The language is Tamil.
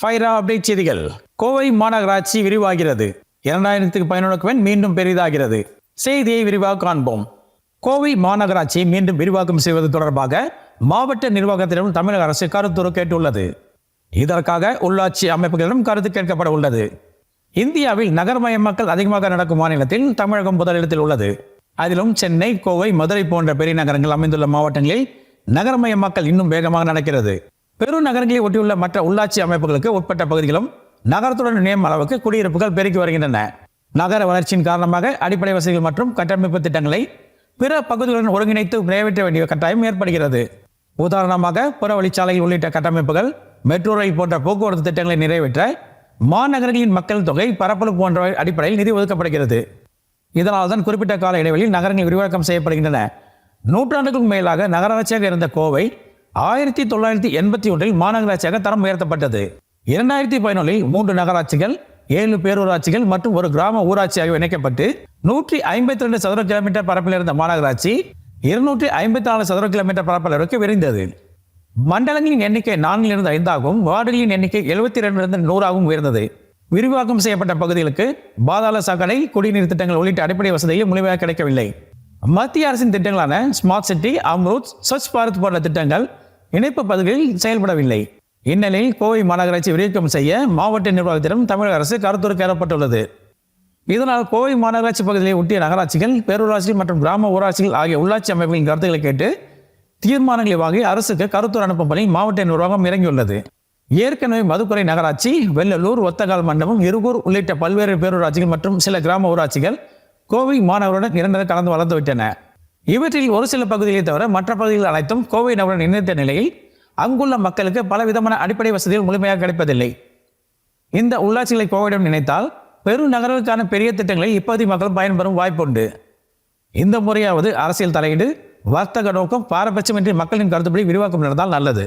ஃபைரா அப்டேட் செய்திகள். கோவை மாநகராட்சி விரிவாகிறது. இரண்டாயிரத்துக்கு பதினொன்றுக்கு மீண்டும் பெரிதாகிறது. செய்தியை விரிவாக காண்போம். கோவை மாநகராட்சியை மீண்டும் விரிவாக்கம் செய்வது தொடர்பாக மாவட்ட நிர்வாகத்திடம் தமிழக அரசு கருத்துரு கேட்டுள்ளது. இதற்காக உள்ளாட்சி அமைப்புகளிடம் கருத்து கேட்கப்பட உள்ளது. இந்தியாவில் நகர்மயமாக்கல் அதிகமாக நடக்கும் மாநிலத்தில் தமிழகம் முதலிடத்தில் உள்ளது. அதிலும் சென்னை கோவை மதுரை போன்ற பெரிய நகரங்கள் அமைந்துள்ள மாவட்டங்களில் நகர்மயமாக்கல் இன்னும் வேகமாக நடக்கிறது. பெருநகரங்களை ஒட்டியுள்ள மற்ற உள்ளாட்சி அமைப்புகளுக்கு உட்பட்ட பகுதிகளும் நகரத்துடன் இணையும் அளவுக்கு குடியிருப்புகள் பெருகி வருகின்றன. நகர வளர்ச்சியின் காரணமாக அடிப்படை வசதிகள் மற்றும் கட்டமைப்பு திட்டங்களை பிற பகுதிகளுடன் ஒருங்கிணைத்து நிறைவேற்ற வேண்டிய கட்டாயம் ஏற்படுகிறது. உதாரணமாக புறவழிச்சாலை உள்ளிட்ட கட்டமைப்புகள் மெட்ரோ ரயில் போன்ற போக்குவரத்து திட்டங்களை நிறைவேற்ற மாநகரங்களின் மக்கள் தொகை பரப்பளவு போன்ற அடிப்படையில் நிதி ஒதுக்கப்படுகிறது. இதனால் தான் குறிப்பிட்ட கால இடைவெளியில் நகரங்கள் விரிவாக்கம் செய்யப்படுகின்றன. நூற்றாண்டுக்கும் மேலாக நகராட்சியாக இருந்த கோவை ஆயிரத்தி தொள்ளாயிரத்தி எண்பத்தி ஒன்றில் மாநகராட்சியாக தரம் உயர்த்தப்பட்டது. இரண்டாயிரத்தி பதினொன்றில் மூன்று நகராட்சிகள் ஏழு பேரூராட்சிகள் மற்றும் ஒரு கிராம ஊராட்சி ஆகியவை இணைக்கப்பட்டு நூற்றி ஐம்பத்தி ரெண்டு சதுர கிலோமீட்டர் பரப்பில் இருந்த மாநகராட்சி இருநூற்றி ஐம்பத்தி நாலு சதுர கிலோமீட்டர் பரப்பளவிற்கு விரிந்தது. மண்டலங்களின் எண்ணிக்கை நான்கிலிருந்து ஐந்தாகவும் வார்டுகளின் எண்ணிக்கை எழுபத்தி ரெண்டிலிருந்து நூறாகவும் உயர்ந்தது. விரிவாக்கம் செய்யப்பட்ட பகுதிகளுக்கு பாதாள சாக்கடை குடிநீர் திட்டங்கள் உள்ளிட்ட அடிப்படை வசதிகள் முழுமையாக கிடைக்கவில்லை. மத்திய அரசின் திட்டங்களான ஸ்மார்ட் சிட்டி அம்ரூத் ஸ்வச் பாரத் போன்ற திட்டங்கள் இணைப்பு பகுதிகளில் செயல்படவில்லை. இந்நிலையில் கோவை மாநகராட்சி விரிவாக்கம் செய்ய மாவட்ட நிர்வாகத்திடம் தமிழக அரசு கருத்துரு கேட்கப்பட்டுள்ளது. இதனால் கோவை மாநகராட்சி பகுதியை ஒட்டிய நகராட்சிகள் பேரூராட்சிகள் மற்றும் கிராம ஊராட்சிகள் ஆகிய உள்ளாட்சி அமைப்புகளின் கருத்துக்களை கேட்டு தீர்மானங்களை வாங்கி அரசுக்கு கருத்துரை அனுப்பும் பணி மாவட்ட நிர்வாகம் இறங்கியுள்ளது. ஏற்கனவே மதுக்குறை நகராட்சி வெள்ளலூர் ஒத்தகால் மண்டபம் இருகூர் உள்ளிட்ட பல்வேறு பேரூராட்சிகள் மற்றும் சில கிராம ஊராட்சிகள் கோவை மாணவருடன் இரண்டரை கலந்து வளர்ந்துவிட்டன இவற்றில் ஒரு சில பகுதிகளை தவிர மற்ற பகுதிகள் அனைத்தும் கோவை நகருடன் இணைத்த நிலையில் அங்குள்ள மக்களுக்கு பலவிதமான அடிப்படை வசதிகள் முழுமையாக கிடைப்பதில்லை. இந்த உள்ளாட்சிகளை கோவையிடம் நினைத்தால் பெருநகர்களுக்கான பெரிய திட்டங்களை இப்பகுதி மக்கள் பயன்பெறும் வாய்ப்புண்டு. இந்த முறையாவது அரசியல் தலையீடு வர்த்தக நோக்கம் பாரபட்சமின்றி மக்களின் கருத்துப்படி விரிவாக்கம் நடந்தால் நல்லது.